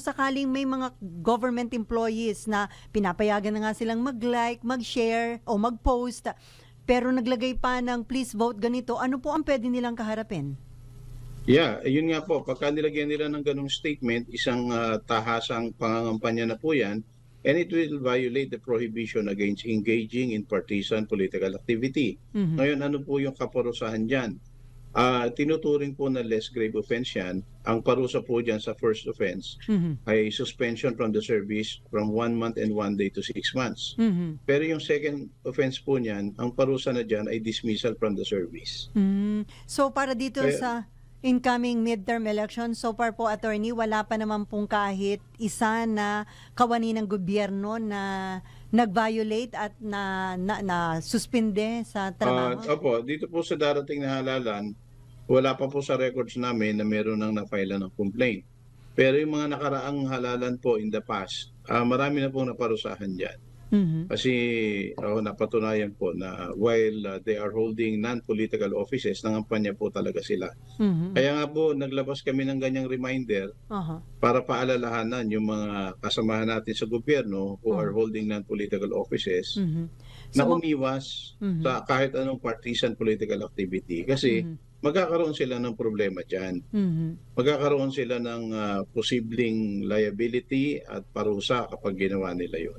kung sakaling may mga government employees na pinapayagan na nga silang mag-like, mag-share o mag-post, pero naglagay pa ng please vote ganito, ano po ang pwede nilang kaharapin? Yeah, yun nga po. Pagka nilagyan nila ng ganong statement, isang ah, tahasang pangangampanya na po yan, and it will violate the prohibition against engaging in partisan political activity. Mhm. Ngayon, ano po yung kaparusahan dyan? Ah, tinuturing po na less grave offense yan. Ang parusa po dyan sa first offense Mhm. ay suspension from the service from one month and one day to six months. Mhm. Pero yung second offense po niyan, ang parusa na dyan ay dismissal from the service. Mm. So para dito Kaya- sa incoming midterm election, so far po attorney, wala pa naman pong kahit isa na kawani ng gobyerno na nag-violate at na, na, na suspinde sa Ah, trabaho. opo, dito po sa darating na halalan, wala pa po sa records namin na meron nang na-file ng complaint. Pero yung mga nakaraang halalan po in the past, ah, marami na pong naparusahan dyan. Mhm. Kasi oh, napatunayan po na while ah, they are holding non-political offices, nangampanya po talaga sila. Mhm. Kaya nga po, naglabas kami ng ganyang reminder Aha. para paalalahanan yung mga kasamahan natin sa gobyerno who Oh. are holding non-political offices Mhm. na So, umiwas Mhm. sa kahit anong partisan political activity kasi Mhm. magkakaroon sila ng problema dyan. Mhm. Magkakaroon sila ng ah, posibleng liability at parusa kapag ginawa nila yun.